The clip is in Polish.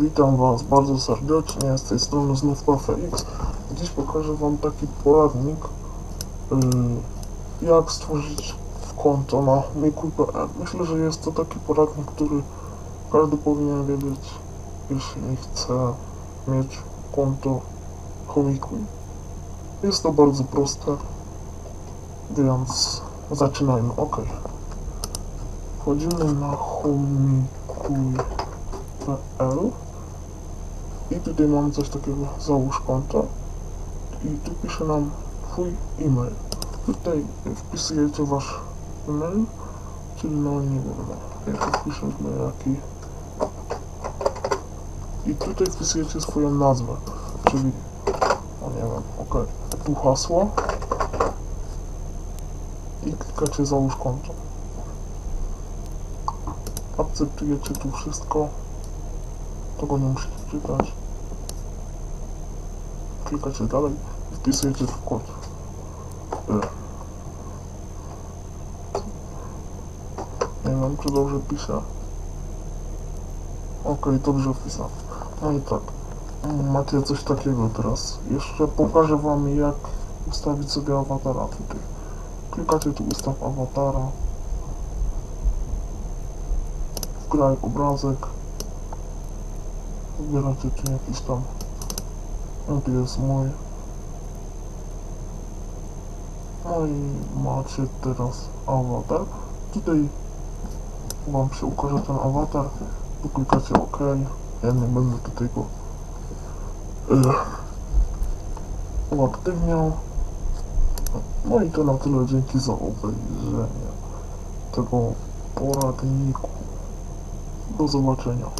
Witam Was bardzo serdecznie, z tej strony znów PFX. Dziś pokażę Wam taki poradnik, yy, jak stworzyć konto na Miku.pl. Myślę, że jest to taki poradnik, który każdy powinien wiedzieć, jeśli chce mieć konto Homikuj. Jest to bardzo proste, więc zaczynajmy. Ok. Wchodzimy na homikuj.pl i tutaj mamy coś takiego, załóż konto i tu pisze nam twój e-mail. Tutaj wpisujecie wasz e-mail, czyli no nie wiem, no, jak wpiszemy jaki i tutaj wpisujecie swoją nazwę, czyli no nie wiem, ok, tu hasło i klikacie załóż konto. Akceptujecie tu wszystko, tego nie musicie czytać. Klikacie dalej i wpisujecie tu kod. Nie wiem, czy dobrze piszę. Okej, dobrze wpisałem. No i tak. Macie coś takiego teraz. Jeszcze pokażę wam jak ustawić sobie awatara tutaj. Klikacie tu ustaw awatara. Wgraj obrazek. Wybieracie tu jakiś tam. Jest mój. No i macie teraz awatar. Tutaj wam się ukaże ten awatar. Tu klikacie OK. Ja nie będę tutaj go e, uaktywniał. No i to na tyle. Dzięki za obejrzenie tego poradniku. Do zobaczenia.